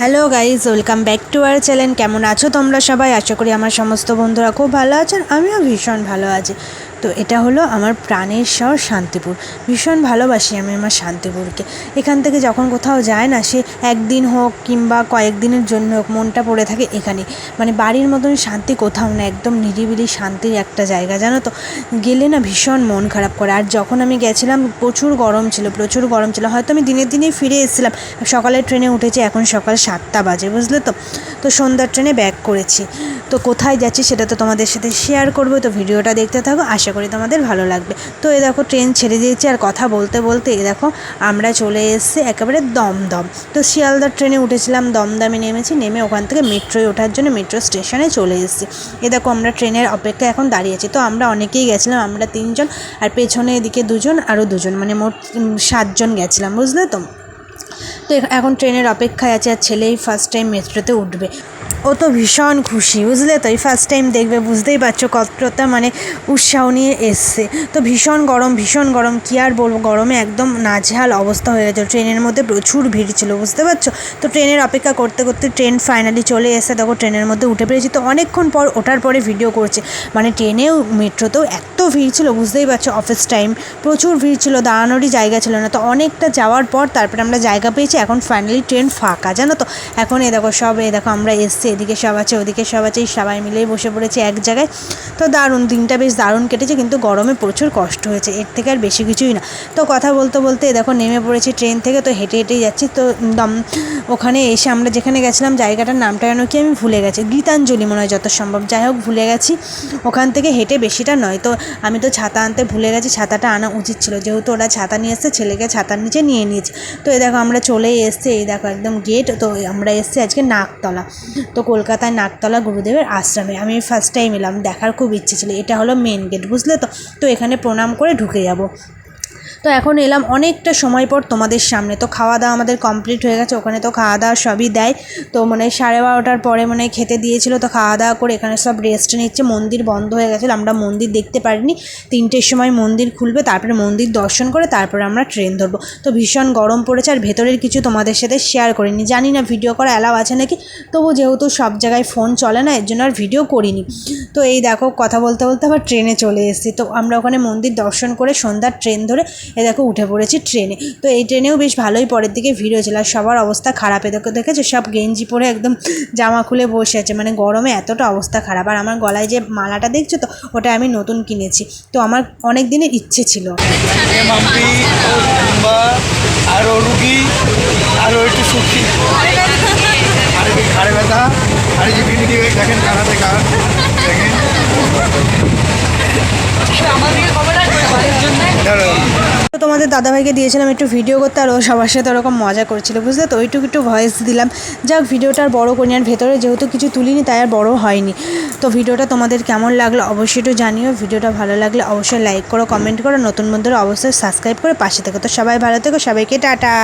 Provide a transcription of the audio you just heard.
Hello guys welcome back to our channel কেমন আছো তোমরা সবাই? আশা করি আমার সমস্ত বন্ধুরা খুব ভালো আছেন আমিও ভীষণ ভালো আছি। তো এটা হলো আমার প্রাণের শহর শান্তিপুর। ভীষণ ভালোবাসি আমি আমার শান্তিপুরকে। এখান থেকে যখন কোথাও যায় না, সে একদিন হোক কিংবা কয়েকদিনের জন্য হোক, মনটা পড়ে থাকে এখানে। মানে বাড়ির মতন শান্তি কোথাও না, একদম নিরিবিলি শান্তির একটা জায়গা, জানো তো? গেলে না ভীষণ মন খারাপ করে। আর যখন আমি গেছিলাম, প্রচুর গরম ছিল, প্রচুর গরম ছিল। হয়তো আমি দিনের দিনেই ফিরে এসেছিলাম। সকালের ট্রেনে উঠেছি, এখন সকাল সাতটা বাজে, বুঝলে তো? তো সন্ধ্যার ট্রেনে ব্যাক করেছি। তো কোথায় যাচ্ছি সেটা তো তোমাদের সাথে শেয়ার করব। তো ভিডিওটা দেখতে থাকো, আশা করি তোমাদের ভালো লাগবে। তো এ দেখো ট্রেন ছেড়ে দিয়েছি আর কথা বলতে বলতে এ দেখো, আমরা চলে এসেছি একেবারে দমদম। তো শিয়ালদার ট্রেনে উঠেছিলাম, দমদমে নেমেছি, নেমে ওখান থেকে মেট্রোয় ওঠার জন্য মেট্রো স্টেশনে চলে এসেছি। এ দেখো, আমরা ট্রেনের অপেক্ষা এখন দাঁড়িয়েছি তো আমরা অনেকেই গেছিলাম, আমরা তিনজন আর পেছনে এদিকে দুজন, আরও দুজন মানে মোট সাতজন গেছিলাম, বুঝলে তো? তো এখ- এখন ট্রেনের অপেক্ষায় আছে আর ছেলেই ফার্স্ট টাইম মেট্রোতে উঠবে। ও তো ভীষণ খুশি, বুঝলে তো? এই ফার্স্ট টাইম দেখবে, বুঝতেই পারছ কতটা মানে উৎসাহ নিয়ে এসছে। তো ভীষণ গরম ভীষণ গরম, কী আর বলব? গরমে একদম নাজেহাল অবস্থা হয়ে গেছে ট্রেনের মধ্যে প্রচুর ভিড় ছিল, বুঝতে পারছ? তো ট্রেনের অপেক্ষা করতে করতে ট্রেন ফাইনালি চলে এসে দেখো ট্রেনের মধ্যে উঠে পেরেছি তো অনেকক্ষণ পর ওঠার পরে ভিডিও করছে। মানে ট্রেনেও, মেট্রোতেও এত ভিড় ছিল, বুঝতেই পারছ? অফিস টাইম প্রচুর ভিড় ছিল, দাঁড়ানোরই জায়গা ছিল না। তো অনেকটা যাওয়ার পর তারপরে আমরা জায়গা পেয়েছি। এখন ফাইনালি ট্রেন ফাঁকা, জানো তো? এখন এ দেখো, সব এ দেখো, আমরা এসছি এদিকে সব আছে, ওদিকে সব আছে সবাই মিলেই বসে পড়েছে এক জায়গায়। তো দারুণ, দিনটা বেশ দারুণ কেটেছে, কিন্তু গরমে প্রচুর কষ্ট হয়েছে, এর থেকে আর বেশি কিছুই না। তো কথা বলতে বলতে, দেখো, নেমে পড়েছি ট্রেন থেকে, তো হেঁটে হেঁটেই যাচ্ছি, তো দম ওখানে এসে আমরা যেখানে গেছিলাম, জায়গাটার নামটা যেন কি আমি ভুলে গেছি। গীতাঞ্জলি মনে হয় যত সম্ভব। যাই হোক, ভুলে গেছি। ওখান থেকে হেঁটে বেশিটা নয় তো আমি তো ছাতা আনতে ভুলে গেছি, ছাতাটা আনা উচিত ছিল। যেহেতু ওরা ছাতা নিয়ে এসছে, ছেলেকে ছাতার নিচে নিয়ে নিয়েছে। তো এই দেখো, আমরা চলেই এসছি, এই দেখো একদম গেট তো আমরা এসছি আজকে নাকতলা তো কলকাতায় নাকতলা গুরুদেবের আশ্রমে। আমি ফার্স্ট টাইম এলাম, দেখার খুব ইচ্ছে ছিল। এটা হলো মেন গেট বুঝলে তো? তো এখানে প্রণাম করে ঢুকে যাব। তো এখন এলাম অনেকটা সময় পর তোমাদের সামনে। তো খাওয়া দাওয়া আমাদের কমপ্লিট হয়ে গেছে, ওখানে তো খাওয়া দাওয়া সবই দেয়। তো মানে সাড়ে বারোটার পরে মানে খেতে দিয়েছিল, তো খাওয়া দাওয়া করে এখানে সব রেস্ট নিচ্ছে। মন্দির বন্ধ হয়ে গেছিল, আমরা মন্দির দেখতে পারিনি। তিনটের সময় মন্দির খুলবে, তারপরে মন্দির দর্শন করে তারপরে আমরা ট্রেন ধরবো। তো ভীষণ গরম পড়েছে, আর ভেতরের কিছু তোমাদের সাথে শেয়ার করিনি। জানি না ভিডিও করা অ্যালাউ আছে নাকি তবু যেহেতু সব জায়গায় ফোন চলে না, এর জন্য আর ভিডিও করিনি। তো এই দেখো, কথা বলতে বলতে আবার ট্রেনে চলে এসেছি। তো আমরা ওখানে মন্দির দর্শন করে সন্ধ্যার ট্রেন ধরে এ দেখো উঠে পড়েছি ট্রেনে তো এই ট্রেনেও বেশ ভালোই পরের দিকে ভিড় হয়েছিল। আর সবার অবস্থা খারাপ। এ দেখো দেখেছ? সব গেঞ্জি পরে একদম জামা খুলে বসে আছে। মানে গরমে এতটা অবস্থা খারাপ। আর আমার গলায় যে মালাটা দেখছ তো ওটা আমি নতুন কিনেছি। তো আমার অনেক দিনের ইচ্ছে ছিল। রুগী একটু সুখী। আর কি ঘাড়ে ব্যথা? আর যে বিনি দিয়ে দেখেন কানাতে কান। দেখেন। দাঁড়াও। তোমাদের দাদাভাইকে দিয়েছিলাম একটু ভিডিও করতে আর ও সবার সাথে ওরকম মজা করছিল, বুঝলে তো? ওইটুকু একটু ভয়েস দিলাম। যাক ভিডিওটা বড় করি আর ভেতরে যেহেতু কিছু তুলিনি, তাই আর বড়ো হয়নি। তো ভিডিওটা তোমাদের কেমন লাগল অবশ্যই একটু জানিও। ভিডিওটা ভালো লাগলে অবশ্যই লাইক করো কমেন্ট করো। নতুন বন্ধুরা অবশ্যই সাবস্ক্রাইব করে পাশে থেকো। তো সবাই ভালো থেকো, সবাইকে টাটা।